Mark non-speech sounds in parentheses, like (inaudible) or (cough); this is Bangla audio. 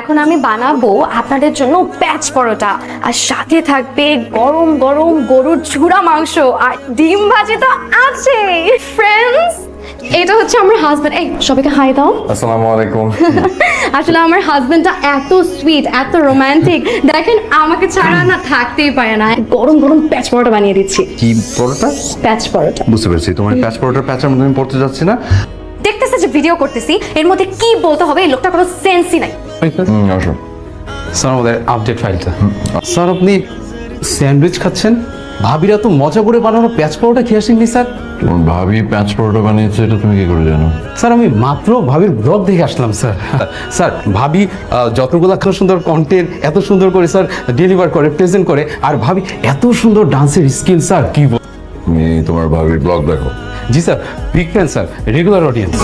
এখন আমি বানাবো আপনাদের জন্য প্যাচ পরোটা। আর সাথে থাকবে গরম গরম গরুর ঝুড়া মাংস। আর ডিম ভাজি তো আছে ফ্রেন্ডস এটা হচ্ছে আমার হাজবেন্ড এই সবাইকে হাই দাও। আসসালামু আলাইকুম। (laughs) আসলে আমার হাজবেন্ডটা এত সুইট এত রোমান্টিক দেখেন আমাকে ছাড়া না থাকতেই পারে না। গরম গরম প্যাচ পরোটা বানিয়ে দিচ্ছি। কি পরোটা? প্যাচ পরোটা। বুঝতে পেরেছি। তোমার প্যাচ পরোটার প্যাচের মধ্যে আমি পড়তে যাচ্ছি না। দেখতেছে যে ভিডিও করতেছি। এর মধ্যে কি বলতে হবে? এই লোকটার কোনো সেন্সই নাই। আসো। স্যার আমাদের আপডেট ফাইলটা স্যার আপনি স্যান্ডউইচ খাচ্ছেন? ভাবিরা তো মজা করে বানানো প্যাচ পাউডার খেয়ে আসেননি স্যার ভাবি প্যাচ পরোটা বানিয়েছে এটা তুমি কি করে জানো? স্যার আমি মাত্র ভাবির ব্লগ দেখে আসলাম স্যার স্যার ভাবি যতগুলো এত সুন্দর কন্টেন্ট এত সুন্দর করে স্যার ডেলিভার করে প্রেজেন্ট করে আর ভাবি এত সুন্দর ডান্সের স্কিল স্যার কি বল- তুমি তোমার ভাবির ব্লগ দেখো। জি sir big fan sir regular audience